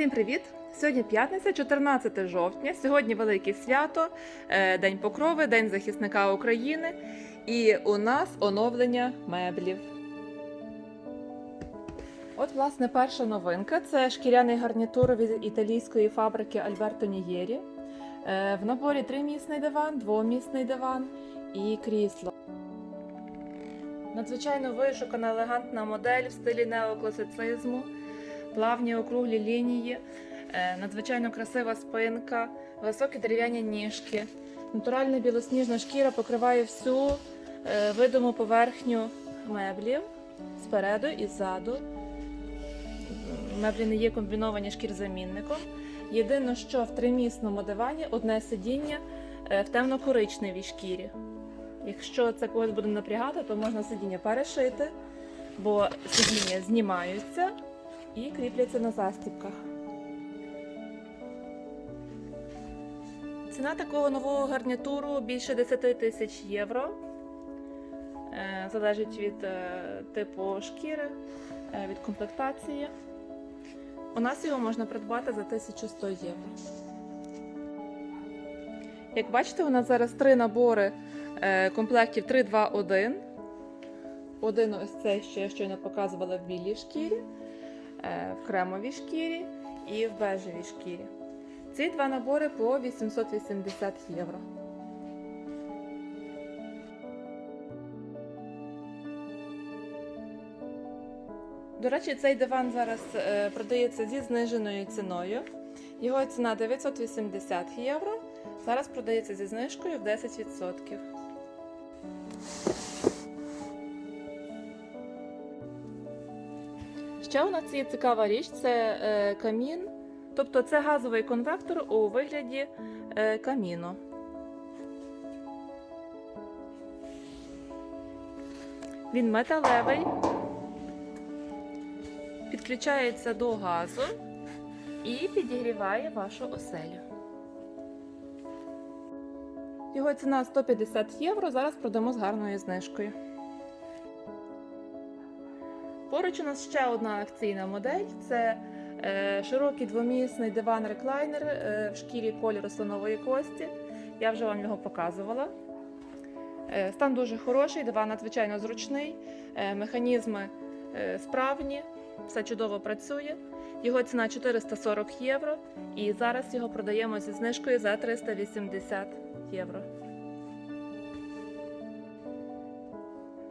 Всім привіт! Сьогодні п'ятниця, 14 жовтня. Сьогодні велике свято, е, День Покрови, День захисника України. І у нас оновлення меблів. От, власне, перша новинка це шкіряний гарнітур від італійської фабрики Альберто Нієрі. Е, В наборі тримісний диван, двомісний диван і крісло. Надзвичайно вишукана елегантна модель в стилі неокласицизму плавні округлі лінії, е, надзвичайно красива спинка, високі дерев'яні ніжки. Натуральна білосніжна шкіра покриває всю е, видиму поверхню меблів спереду і ззаду. Меблі не є комбіновані шкірзамінником. Єдине, що в тримісному дивані одне сидіння е, в темно-коричневій шкірі. Якщо це когось буде напрягати, то можна сидіння перешити, бо сидіння знімаються і кріпляться на застібках. Ціна такого нового гарнітуру більше 10 тисяч євро. Е, Залежить від е, типу шкіри, е, від комплектації. У нас його можна придбати за 1100 євро. Як бачите, у нас зараз три набори комплектів 3, 2, 1. Один ось цей, що я щойно показувала в білій шкірі в кремовій шкірі і в бежевій шкірі. Ці два набори по 880 євро. До речі, цей диван зараз е, продається зі зниженою ціною. Його ціна 980 євро. Зараз продається зі знижкою в 10%. Ще у нас є цікава річ це е, камін. Тобто це газовий конвектор у вигляді е, каміну. Він металевий, підключається до газу і підігріває вашу оселю. Його ціна 150 євро. Зараз продамо з гарною знижкою. Поруч у нас ще одна акційна модель це е, широкий двомісний диван-реклайнер е, в шкірі кольору слонової кості. Я вже вам його показувала. Е, стан дуже хороший, диван надзвичайно зручний, механізми справні, все чудово працює. Його ціна 440 євро, і зараз його продаємо зі знижкою за 380 євро.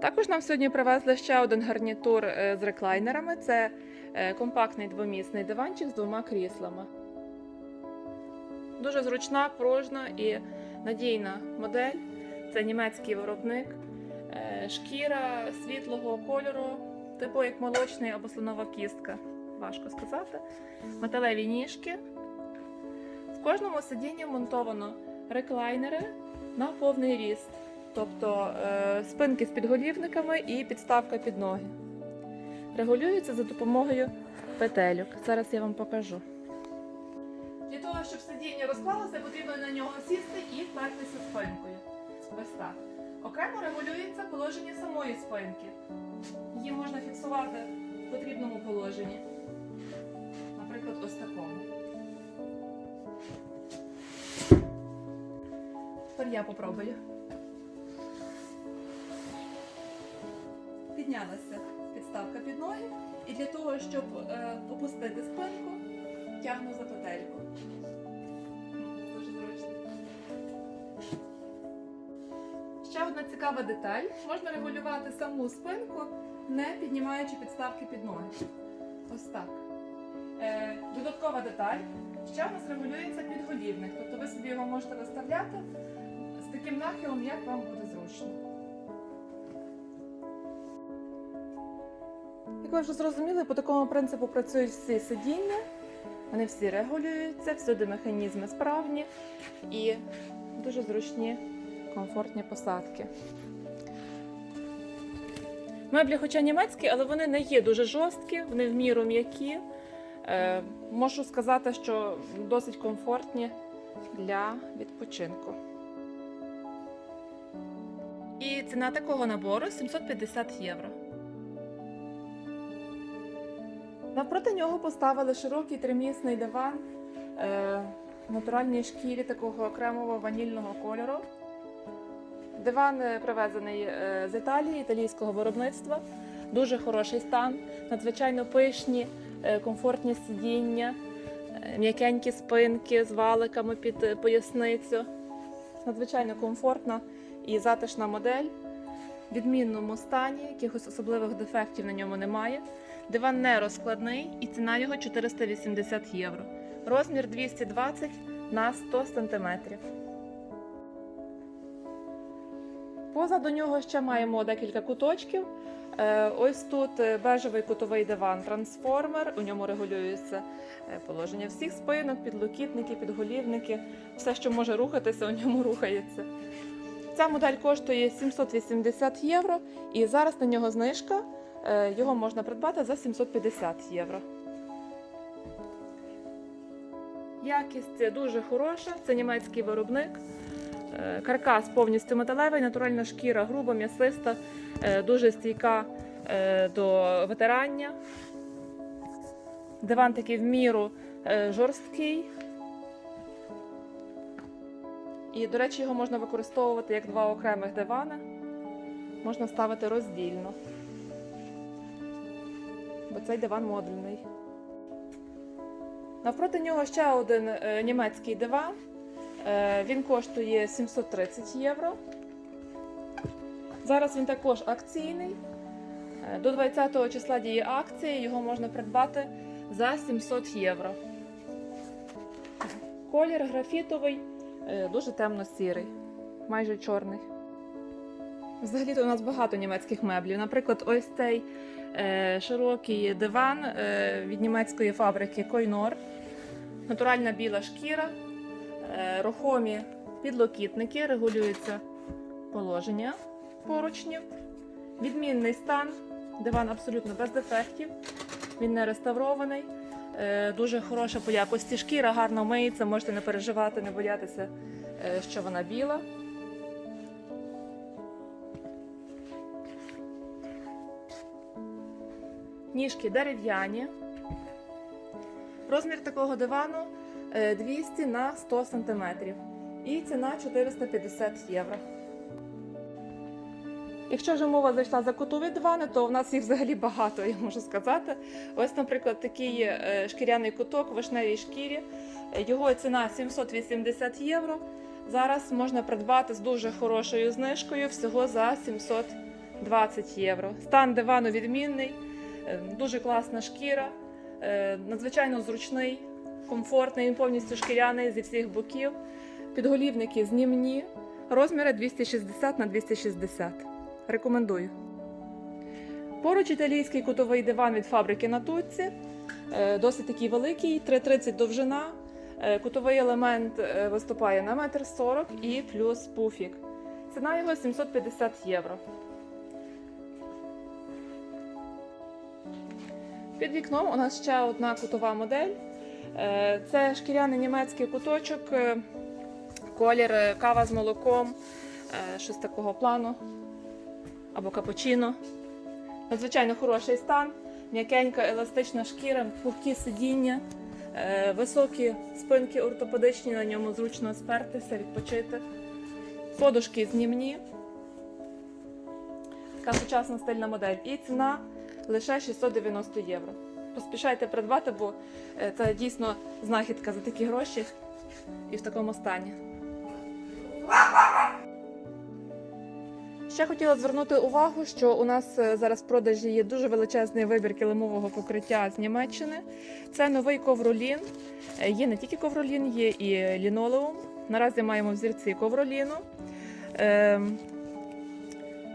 Також нам сьогодні привезли ще один гарнітур е, з реклайнерами. Це е, компактний двомісний диванчик з двома кріслами. Дуже зручна, пружна і надійна модель. Це німецький виробник, Е, шкіра світлого кольору, типу як молочний або слонова кістка. Важко сказати. Металеві ніжки. В кожному сидінні монтовано реклайнери на повний ріст. Тобто е, спинки з підголівниками і підставка під ноги. Регулюються за допомогою петельок. Зараз я вам покажу. Для того, щоб сидіння розклалося, потрібно на нього сісти і впертися спинкою. Ось так. Окремо регулюється положення самої спинки. Її можна фіксувати в потрібному положенні. Наприклад, ось такому. Тепер я попробую. Піднялася підставка під ноги, і для того, щоб е, опустити спинку, тягну за петельку. Дуже зручно. Ще одна цікава деталь. Можна регулювати саму спинку, не піднімаючи підставки під ноги. Ось так. Е, додаткова деталь. Ще у нас регулюється підголівник. Тобто ви собі його можете виставляти з таким нахилом, як вам буде зручно. Як ви вже зрозуміли, по такому принципу працюють всі сидіння. Вони всі регулюються, всюди механізми справні і дуже зручні, комфортні посадки. Меблі, хоча німецькі, але вони не є дуже жорсткі, вони в міру м'які. Е, можу сказати, що досить комфортні для відпочинку. І ціна такого набору 750 євро. Навпроти нього поставили широкий тримісний диван е, в натуральній шкірі такого окремого ванільного кольору. Диван е, привезений е, з Італії, італійського виробництва. Дуже хороший стан, надзвичайно пишні, е, комфортні сидіння, м'якенькі спинки з валиками під поясницю. Надзвичайно комфортна і затишна модель. В відмінному стані, якихось особливих дефектів на ньому немає. Диван не розкладний і ціна його 480 євро. Розмір 220 на 100 см. Позаду нього ще маємо декілька куточків. Е, Ось тут е, бежевий кутовий диван трансформер. У ньому регулюється е, положення всіх спинок, підлокітники, підголівники. Все, що може рухатися, у ньому рухається. Ця модель коштує 780 євро, і зараз на нього знижка. Е, Його можна придбати за 750 євро. Якість дуже хороша, це німецький виробник. Е, Каркас повністю металевий, натуральна шкіра, груба, м'ясиста, е, дуже стійка до витирання. Диван такий в міру жорсткий. І, до речі, його можна використовувати як два окремих дивани. Можна ставити роздільно. Бо цей диван модульний. Навпроти нього ще один е, німецький диван. Е, він коштує 730 євро. Зараз він також акційний. Е, До 20 числа діє акція, його можна придбати за 700 євро. Колір графітовий, дуже темно-сірий, майже чорний. Взагалі-то у нас багато німецьких меблів. Наприклад, ось цей широкий диван е, від німецької фабрики Койнор. Натуральна біла шкіра, е, рухомі підлокітники, регулюється положення поручнів. Відмінний стан. Диван абсолютно без дефектів. Він не реставрований. Е, Дуже хороша по якості шкіра, гарно миється, можете не переживати, не боятися, е, що вона біла. Ніжки дерев'яні. Розмір такого дивану е, 200 на 100 см. І ціна 450 євро. Якщо вже мова зайшла за кутові дивани, то в нас їх взагалі багато, я можу сказати. Ось, наприклад, такий е, шкіряний куток в вишневій шкірі. Е, Його ціна 780 євро. Зараз можна придбати з дуже хорошою знижкою всього за 720 євро. Стан дивану відмінний, е, дуже класна шкіра, е, надзвичайно зручний, комфортний, він повністю шкіряний зі всіх боків. Підголівники знімні, розміри 260 на 260. Рекомендую. Поруч італійський кутовий диван від фабрики Натуцці. Е, Досить такий великий, 3,30 довжина. Е, Кутовий елемент е, виступає на 1,40 м і плюс пуфік. Ціна його 750 євро. Під вікном у нас ще одна кутова модель. Е, Це шкіряний німецький куточок, е, колір е, кава з молоком, щось такого плану або капучино. Надзвичайно хороший стан, м'якенька еластична шкіра, пухкі сидіння, високі спинки ортопедичні, на ньому зручно спертися, відпочити. Подушки знімні. Така сучасна стильна модель. І ціна лише 690 євро. Поспішайте придбати, бо е, це дійсно знахідка за такі гроші і в такому стані. Ще хотіла звернути увагу, що у нас е, зараз в продажі є дуже величезний вибір килимового покриття з Німеччини. Це новий ковролін. Е, Є не тільки ковролін, є і лінолеум. Наразі маємо взірці ковроліну.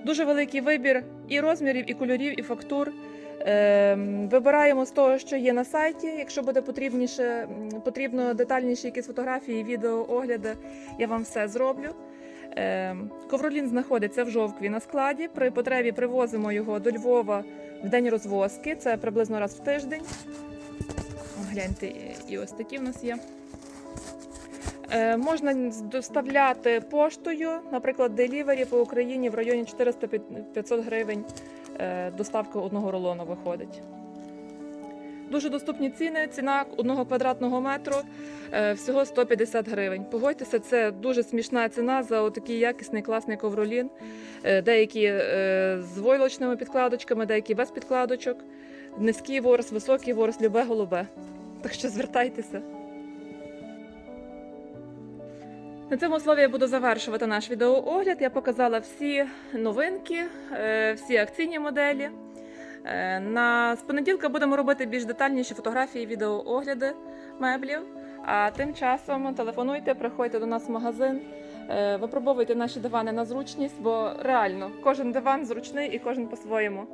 Дуже великий вибір і розмірів, і кольорів, і фактур. Ем, Вибираємо з того, що є на сайті. Якщо буде потрібніше, потрібно детальніші якісь фотографії, відео, огляди, я вам все зроблю. Ем, Ковролін знаходиться в жовкві на складі. При потребі привозимо його до Львова в день розвозки. Це приблизно раз в тиждень. Гляньте, і ось такі в нас є. Е, Можна доставляти поштою, наприклад, делівері по Україні в районі 400-500 гривень. е, Доставка одного рулону виходить. Дуже доступні ціни. Ціна одного квадратного метру е, всього 150 гривень. Погодьтеся, це дуже смішна ціна за отакий якісний класний ковролін. Деякі з войлочними підкладочками, деякі без підкладочок. Низький ворс, високий ворс, любе голубе. Так що звертайтеся. На цьому слові я буду завершувати наш відеоогляд. Я показала всі новинки, е, всі акційні моделі. Е, На з понеділка будемо робити більш детальніші фотографії, відеоогляди меблів. А тим часом телефонуйте, приходьте до нас в магазин, е, випробовуйте наші дивани на зручність, бо реально кожен диван зручний і кожен по-своєму.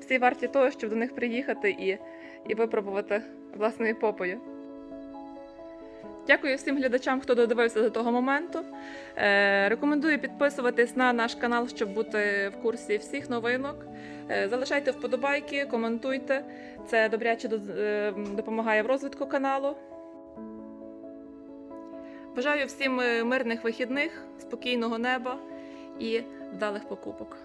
Всі варті того, щоб до них приїхати і, і випробувати власною попою. Дякую всім глядачам, хто додивився до того моменту. Е, рекомендую підписуватись на наш канал, щоб бути в курсі всіх новинок. Е, залишайте вподобайки, коментуйте. Це добряче е, допомагає в розвитку каналу. Бажаю всім мирних вихідних, спокійного неба і вдалих покупок.